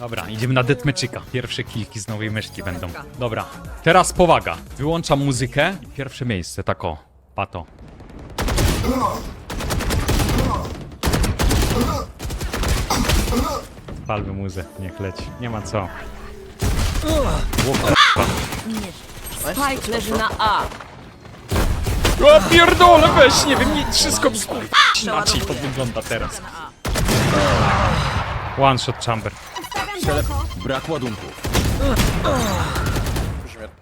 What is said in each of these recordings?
Dobra, idziemy na deathmatchika. Pierwsze kilki z nowej myszki będą. Dobra, teraz powaga. Wyłączam muzykę. i Pierwsze miejsce, tak o. Pato. Palmy muzę, niech leci. Nie ma co. Spike leży na A. O pierdolę, weź, nie wiem, nie, wszystko mi inaczej to wygląda teraz. One shot chamber. Brak ładunków.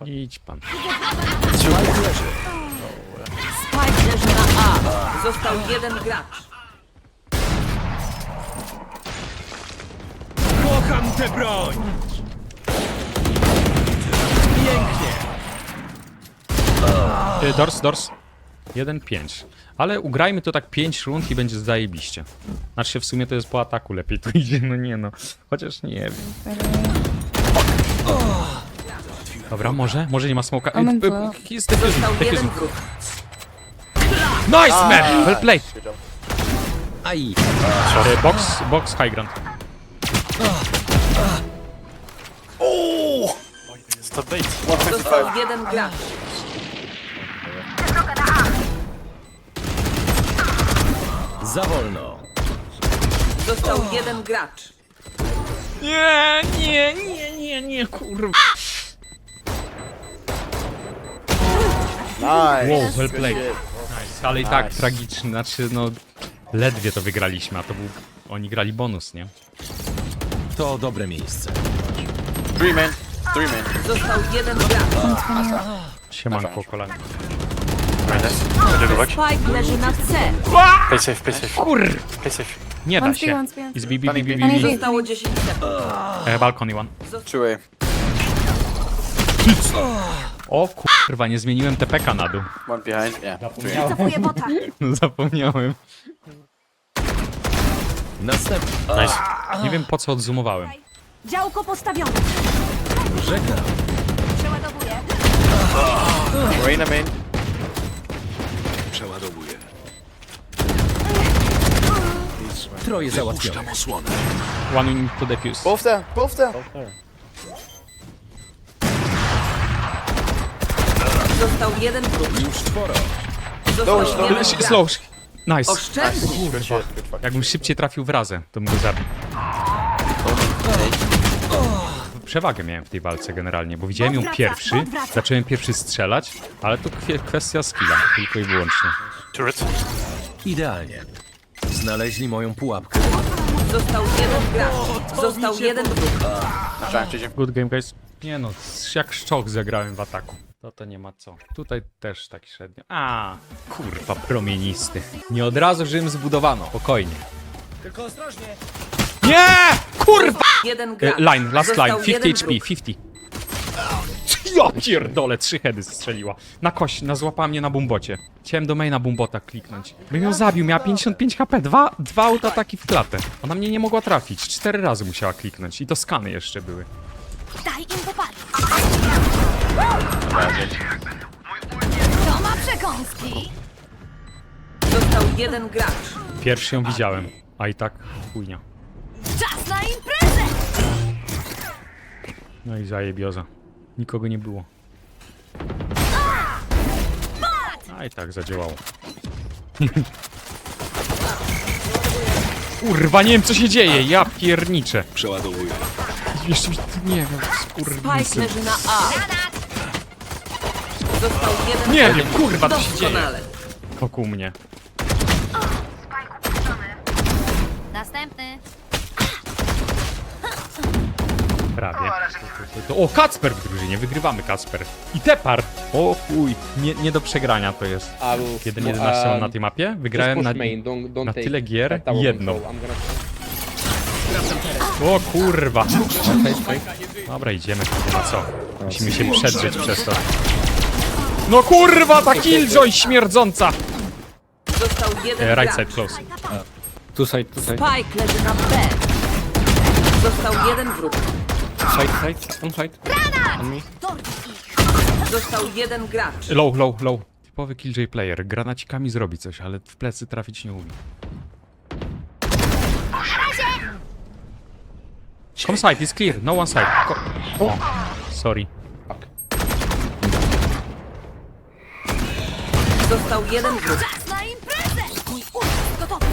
Idź pan. Spike leży na A. Został jeden gracz. Kocham tę broń! Y, Dors, dors. 1-5. Ale ugrajmy to tak 5 rund i będzie zajebiście. Znaczy się w sumie to jest po ataku lepiej tu idzie, no nie no. Chociaż nie wiem. Dobra, może? Może nie ma smoka. Omen. Jest. Nice man! Well played. Aj! Y, Box, box high ground. Został jeden gracz. Za wolno. Został jeden gracz. Nie, nie, nie, nie, nie, kurwa. Nice. Wow, well played. Nice, ale i tak tragiczny, znaczy no ledwie to wygraliśmy, a to był, oni grali bonus, nie? To dobre miejsce. Three men. Three men. Został jeden gracz. Siemanko Spike leży na C. Play safe, play safe, Kur... play safe. Nie da One speed, się. one speed. Bi, bi, Panie bi. Wi- Zostało 10 sekund. E, balkon i one. Way. O kurwa, nie zmieniłem TPK na dół. One behind. Yeah. Cofuję bota. Zapomniałem. Następny. Nice. Nie wiem po co odzoomowałem. Działko postawione. Żegnam. Przeładowuję. Rain main. Przeładowuję. Troje załatwione. One in to defuse. Both there. Został jeden wróg. Już czworo. Został Slow, jeden gracz. slow. Nice. Oszczędnie. Jakbym szybciej trafił w razę, to bym go zabił. Przewagę miałem w tej walce generalnie, bo widziałem ją pierwszy, zacząłem pierwszy strzelać, ale to kwie- kwestia skilla, tylko i wyłącznie. Turret. Idealnie. Znaleźli moją pułapkę. Został jeden gracz. Został jeden wróg. To jump. Good game, guys. Nie no, jak szczok zagrałem w ataku. To to nie ma co. Tutaj też tak średnio. A, kurwa, promienisty. Nie od razu Rzym zbudowano, spokojnie. Tylko ostrożnie. Nie! Kurwa! Jeden E, gracz. Line, last Został line, 50 jeden HP, wróg. 50. Ja pierdolę, trzy heady strzeliła. Na kość, na złapała mnie na bumbocie. Chciałem do maina bumbota kliknąć. Bym ją zabił, miała 55 HP, dwa, dwa autoataki w klatę. Ona mnie nie mogła trafić, cztery razy musiała kliknąć. I to skany jeszcze były. Daj im popatrz. To ma przekąski. Został jeden gracz. Pierwszy ją widziałem, a i tak chujnia. No i zajebioza. Nikogo nie było. A i tak zadziałało. Kurwa, nie wiem co się dzieje, ja pierniczę. Przeładowuję. Jeszcze nie wiem, Spike skurwysy. leży na A. Został jeden Nie wiem, kurwa, co się dzieje. Doskonale. Wokół mnie. Następny. Prawie. To, to, to, o, Kacper w drużynie, wygrywamy Kacper. I Tepar. O chuj, nie, nie do przegrania to jest. I will. 1-11 mam na tej mapie. Wygrałem na, push main. Don't, don't na take tyle gier tower jedną. O kurwa. Dobra, idziemy, ma co. Musimy się przedrzeć przez to. No kurwa, ta killjoy śmierdząca! Został jeden E, right gracz. side close. Two side, two side. Spike leży na B. Został jeden wróg. Side, side. On side. On me. Został jeden gracz. Low, low, low. Typowy killjoy player. Granacikami zrobi coś, ale w plecy trafić nie umie. Come side, it's clear. No one side. Ko o, sorry. Został jeden wróg. Czas na imprezę! Mój ultra gotowy!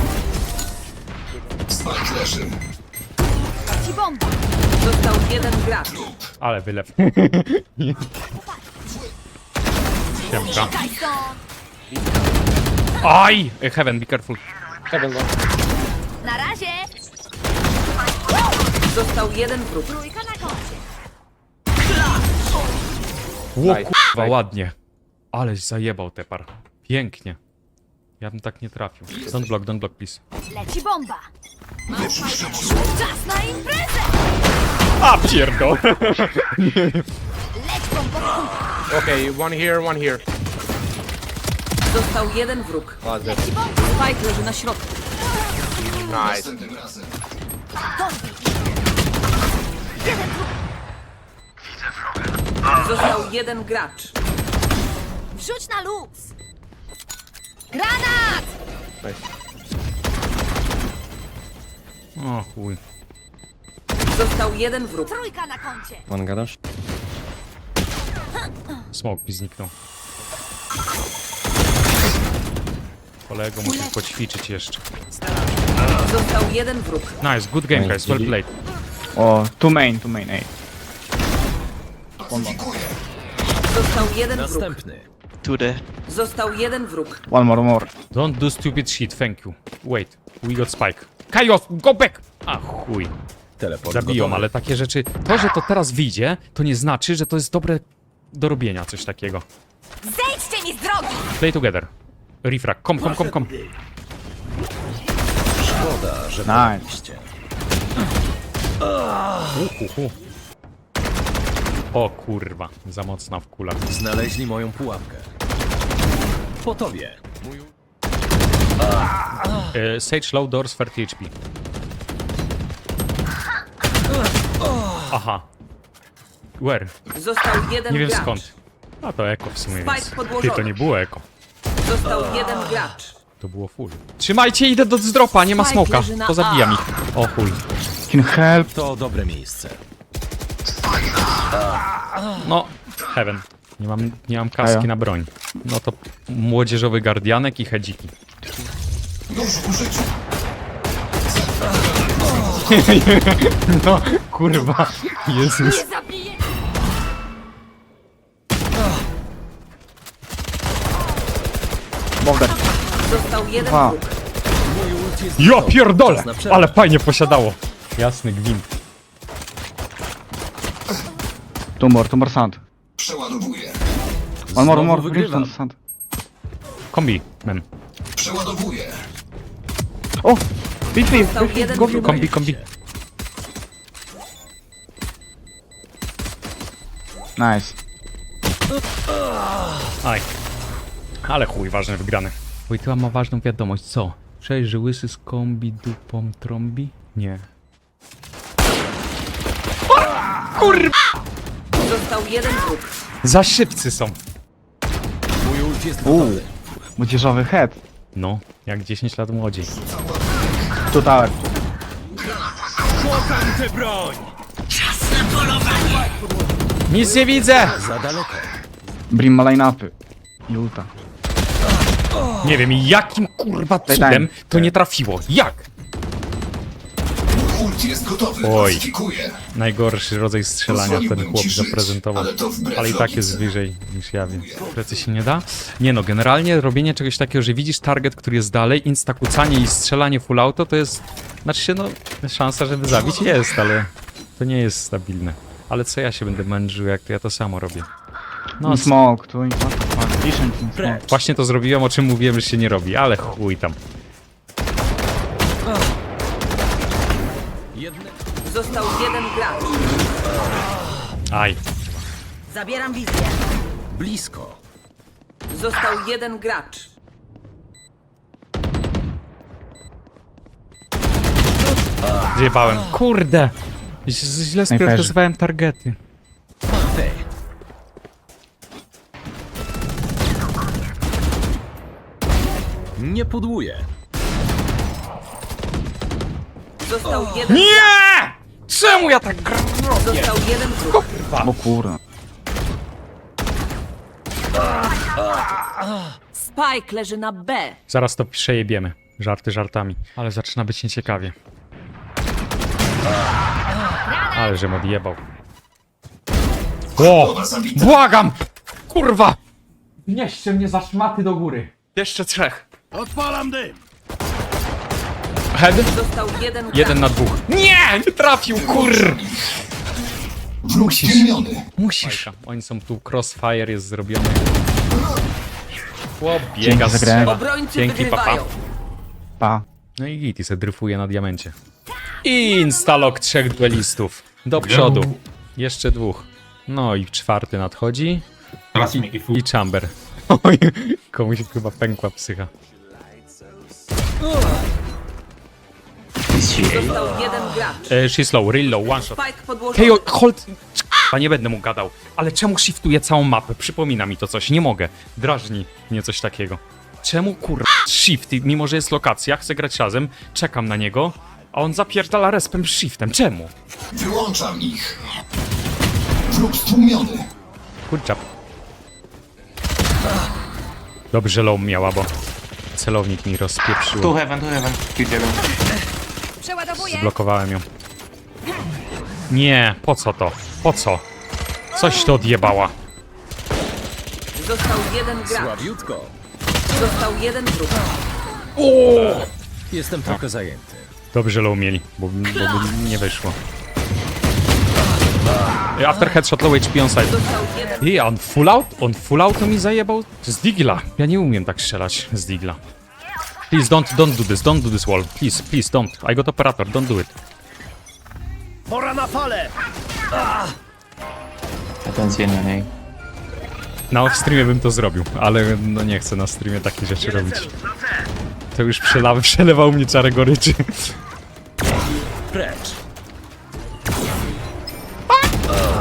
Leci bomba! Został jeden gracz. Ale wylew. Siemka. Aj! Eh, Heaven, be careful. Heaven one. Na razie! Został jeden wróg. Trójka na koncie! Ło, kurwa, ładnie. Aleś zajebał tepar. Pięknie. Ja bym tak nie trafił. Don't block, don't block, please. Leci bomba! Czas na imprezę! A, pierdol! Bomba! Okay, one here, one here. Został jeden wróg. Ładnie. Spike leży na środku. Nice. Został jeden gracz. Wrzuć na luz! Granat! O chuj. Został jeden wróg. Trójka na koncie! One gadasz? Smoke mi zniknął. Kolego, musisz poćwiczyć jeszcze. Został jeden wróg. Nice, good game guys, well played. Oh, two main, two main, eight. Został jeden wróg. Następny. Został jeden wróg. One more, more. Don't do stupid shit, thank you. Wait, we got spike. Kajo, go back! A chuj. Teleport Zabiją, gotowy. ale takie rzeczy... To, że to teraz wyjdzie, to nie znaczy, że to jest dobre do robienia, coś takiego. Zejdźcie mi z drogi! Play together. Refrag, kom, kom, kom, kom. Szkoda, że Nice. braliście. Uhuhu. O kurwa, za mocna w kulach. Znaleźli moją pułapkę. Po tobie. Mój E, Sage low doors 30 HP. Aha. Where? Został jeden Nie wiem gracz. skąd. A to eko w sumie, Spike więc... Ty, podłożony. to nie było eko. Został jeden gracz. To było full. Trzymajcie, idę do zdropa, nie ma Spike smoka. leży na Pozabijam A. ich. O chuj. Can help. To dobre miejsce. No, heaven. Nie mam, nie mam kaski Ajo. na broń. No to młodzieżowy gardianek i hedziki. No, kurwa. Jezus. Nie zabiję! Dead. Został jeden wróg. Ja pierdolę! Ale fajnie posiadało. Jasny gwint. Two more sand. Przeładowuję. One more, Znowu more. wygrywam. Sand. Kombi, men. Przeładowuję. B3, Został B3, jeden go, wróg. go. Kombi, kombi. Nice. Aj. Ale chuj, ważne wygrane. Wojtyła ma ważną wiadomość. Co? Cześć, że łysy z kombi dupą trąbi? Nie. Został jeden wróg. Za szybcy są. Mój ult jest Uuu. gotowy. Młodzieżowy head. No, jak 10 lat młodziej. Two tower. Nic nie widzę! Za daleko. Brim ma line-upy. I ulta. Nie wiem, jakim kurwa cudem to nie trafiło. Jak? Jest gotowy. Oj. Pacyfikuję. Najgorszy rodzaj strzelania ten Pozwoliłbym chłop ci żyć, zaprezentował. ale to wbrew Ale i tak jest logice. wyżej niż ja, więc plecy się nie da. Nie no, generalnie robienie czegoś takiego, że widzisz target, który jest dalej, instakucanie i strzelanie full auto, to jest... Znaczy się, no, szansa, żeby zabić jest, ale to nie jest stabilne. Ale co ja się będę męczył, jak to ja to samo robię? No, smoke. Decent in smoke. właśnie to zrobiłem, o czym mówiłem, że się nie robi, ale chuj tam. Został jeden gracz. Aj. Zabieram wizję. Blisko. Został jeden gracz. Zjebałem. Kurde! Ź- Źle Snajperzy. sprecyzowałem targety. Nie pudłuję. Został jeden Nie! Czemu ja tak gram? Został jeden wróg. O kurwa. Spike leży na B. Zaraz to przejebiemy. Żarty żartami. Ale zaczyna być nieciekawie. Ale żem odjebał. O! Błagam! Kurwa! Wnieście mnie za szmaty do góry. Jeszcze trzech. Odpalam dym! Head? Został jeden. Jeden na dwóch. Nie! Nie trafił, kur! Stłumiony. Musisz. Oni są tu, crossfire jest zrobiony. Chłop biega, za grę. strzela. Obrońcy Dzięki, papa. wygrywają. Pa. No i git, i se dryfuje na diamencie. Instalok trzech duelistów. Do przodu. Jeszcze dwóch. No i czwarty nadchodzi. I chamber. Oj, komuś chyba pękła psycha. Został jeden gracz. E, she's low, real low, one shot. Spike podłożony. Hold... A nie będę mu gadał. Ale czemu shiftuje całą mapę? Przypomina mi to coś, nie mogę. Drażni mnie coś takiego. Czemu kurwa shift, mimo że jest lokacja, chcę grać razem, czekam na niego, a on zapierdala respem shiftem. Czemu? Wyłączam ich. Wróg stłumiony. Kurczap. Dobrze low miała, bo celownik mi rozpieprzył. heaven, tu heaven. Idziemy. Przeładowuję. Blokowałem ją. Nie, po co to? Po co? Coś to odjebała. Został jeden gracz. Słabiutko. Został jeden wróg. Jestem trochę zajęty. Dobrze low mieli, bo, bo by nie wyszło. After headshot low HP on side. Został jeden I on full out? On full auto mi zajebał? Z digla. Ja nie umiem tak strzelać z digla. Please don't, don't do this, don't do this wall. Please, please don't. I got operator, don't do it. Pora na falę! Na streamie bym to zrobił, ale no nie chcę na streamie takie rzeczy robić. To już przelewa, przelewał mnie czarę goryczy. Precz!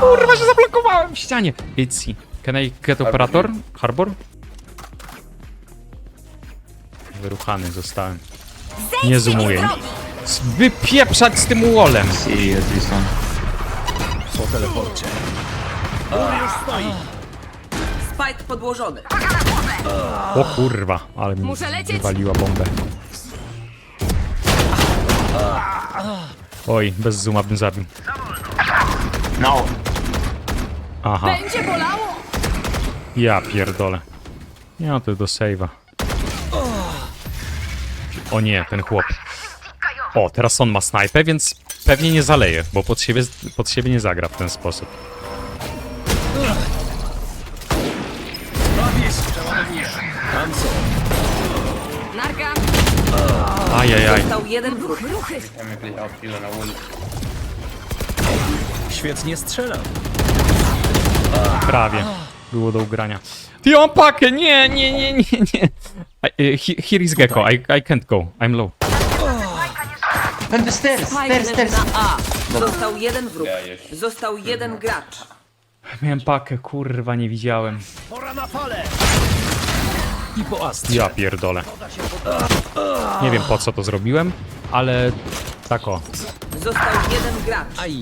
Kurwa się zablokowałem w ścianie. Itzy. Can I get operator? Harbor? Wyruchany zostałem. Nie zoomuję. drogi. Wypieprzać z tym wallem. Po teleporcie. Spike podłożony. O kurwa, ale mi Muszę lecieć. wywaliła bombę. Oj, bez zooma bym zabił. No. Aha, Będzie bolało. ja pierdolę. Nie no, to do save'a. O nie, ten chłop. O, teraz on ma snajpę, więc pewnie nie zaleje, bo pod siebie, pod siebie nie zagra w ten sposób. Narka. Ajajaj. Został jeden wróg. Świetnie strzelam. Prawie. Było do ugrania. Ty pakę! Nie, nie, nie, nie, nie. I, y, he- here is Gecko. I, I can't go. I'm low. Spike leży na A. Został jeden wróg. Został jeden gracz. Miałem pakę, kurwa, nie widziałem. Pora na falę! I po astrze. Ja pierdolę. Nie wiem po co to zrobiłem, ale tak o. Został jeden gracz. Aj.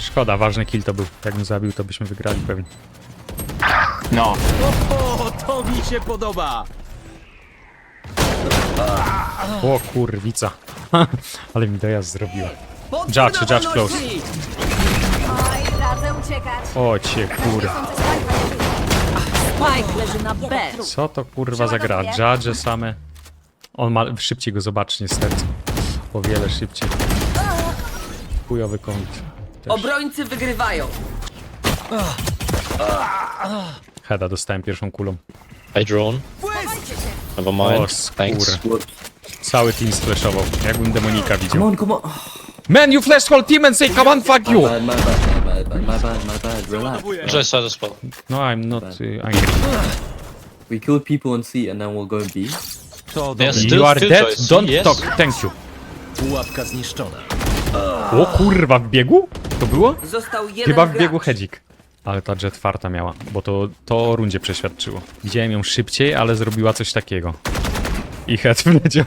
Szkoda, ważny kill to był. Jakbym zabił, to byśmy wygrali pewnie. O, to mi się podoba! O kurwica. ale mi dojazd zrobiła. Podwójna Judge, judge close. wolności. Oj, radzę uciekać. O cię kur... Spike leży na B. Co to kurwa za gra? Judge same. On ma... Szybciej go zobaczy niestety. O wiele szybciej. Chujowy komit. Też. Obrońcy wygrywają. Heda dostałem pierwszą kulą. I drone. Never O mind. skór. Thanks. Cały team splashował. Jakbym demonika widział. Come on, come on. Man, you flash whole team and say come on, fuck you! Just side as well. No, I'm not uh, angry. We killed people on C and then we'll go B. Yes. You are dead, choice, don't yes. talk, thank you. Pułapka zniszczona. O kurwa, w biegu? To było? Został jeden Chyba w gracz. biegu hedzik. Ale ta jet farta miała, bo to, to rundzie przeświadczyło. Widziałem ją szybciej, ale zrobiła coś takiego. I head wleciał.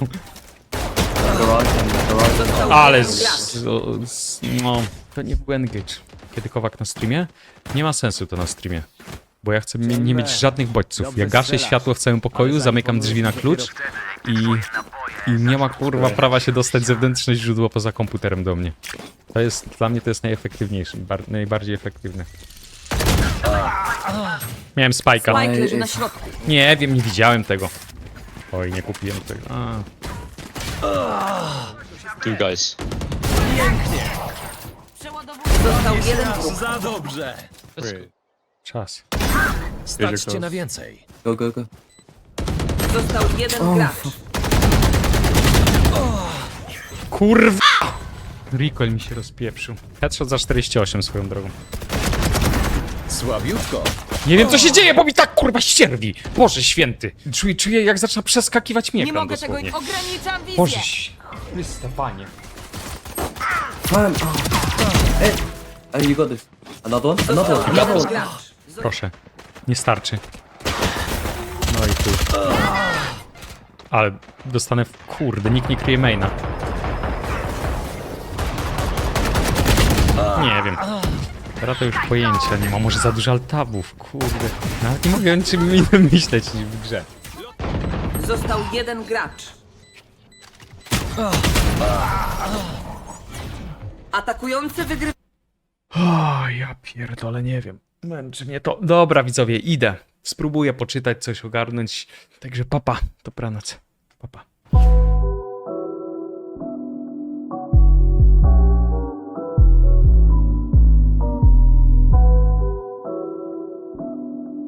Ale z, gracz. z, no, to nie był engage. Kiedy Kowak na streamie? Nie ma sensu to na streamie. Bo ja chcę mi- nie mieć żadnych bodźców. Ja gaszę światło w całym pokoju, zamykam drzwi na klucz i, i nie ma kurwa prawa się dostać zewnętrzne źródło poza komputerem do mnie. To jest, dla mnie to jest najefektywniejsze, bar, najbardziej efektywne. Miałem spajka. Mike leży na środku. Nie wiem, nie widziałem tego. Oj, nie kupiłem tego. A. Two guys. Został jeden wróg. Za dobrze! Czas. Stać cię na więcej. Go, go, go. Został jeden gracz. Kurwa! Recoil mi się rozpieprzył. Headshot za 48 swoją drogą. Słabiutko. Nie wiem co się dzieje, bo mi tak kurwa ścierwi! Boże święty! Czuję, czuję jak zaczyna przeskakiwać mi Nie mogę tego... dosłownie. Ograniczam wizję. Boże ś- Chryste, panie. Fine. Oh. Hey. You got this. Another one? Another one. Another one. gracz. Proszę. Nie starczy. No i tu. Ale dostanę w... Kurde, nikt nie kryje maina. Nie wiem. Teraz to już pojęcia nie ma. Może za dużo altabów, kurde. Nawet nie mogę niczym innym myśleć niż w grze. Został jeden gracz. Atakujący wygrywa. O, ja pierdolę, nie wiem. Męczy mnie to. Dobra, widzowie, idę. Spróbuję poczytać, coś ogarnąć. Także papa, dobranoc.